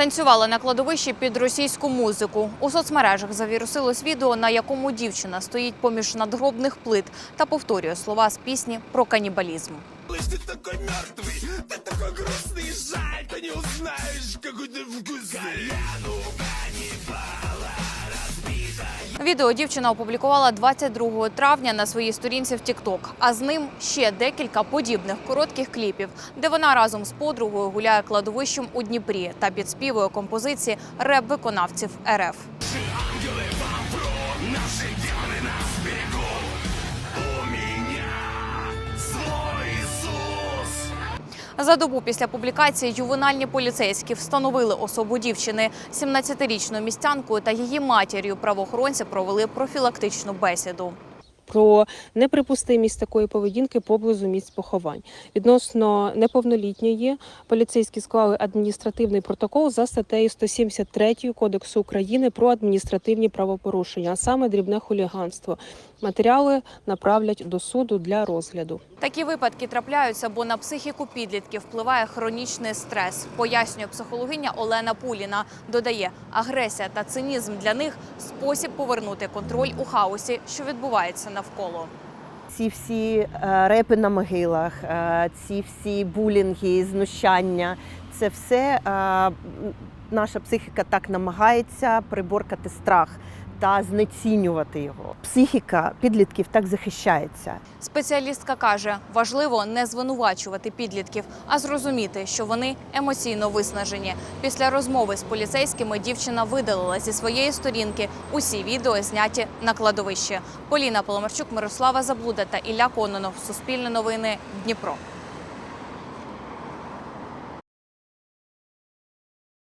Танцювала на кладовищі під російську музику. У соцмережах завірусилось відео, на якому дівчина стоїть поміж надгробних плит та повторює слова з пісні про канібалізм. Малыш, ты такой мертвый, ты такой грустный, жаль, ты не узнаешь, какой ты вкусный. Відео дівчина опублікувала 22 травня на своїй сторінці в TikTok, а з ним ще декілька подібних коротких кліпів, де вона разом з подругою гуляє кладовищем у Дніпрі та підспівує композиції реп-виконавців РФ. Свой За добу після публікації ювенальні поліцейські встановили особу дівчини. 17-річною містянкою та її матір'ю правоохоронці провели профілактичну бесіду. Про неприпустимість такої поведінки поблизу місць поховань. Відносно неповнолітньої поліцейські склали адміністративний протокол за статтею 173 Кодексу України про адміністративні правопорушення, а саме дрібне хуліганство. Матеріали направлять до суду для розгляду. Такі випадки трапляються, бо на психіку підлітків впливає хронічний стрес, пояснює психологиня Олена Пуліна. Додає, агресія та цинізм для них спосіб повернути контроль у хаосі, що відбувається навколо. Ці всі е, репи на могилах, е, ці всі булінги, знущання це все е, наша психіка так намагається приборкати страх та знецінювати його. Психіка підлітків так захищається. Спеціалістка каже, важливо не звинувачувати підлітків, а зрозуміти, що вони емоційно виснажені. Після розмови з поліцейськими дівчина видалила зі своєї сторінки усі відео, зняті на кладовищі. Поліна Поломарчук, Мирослава Заблуда та Ілля Кононов. Суспільне новини Дніпро.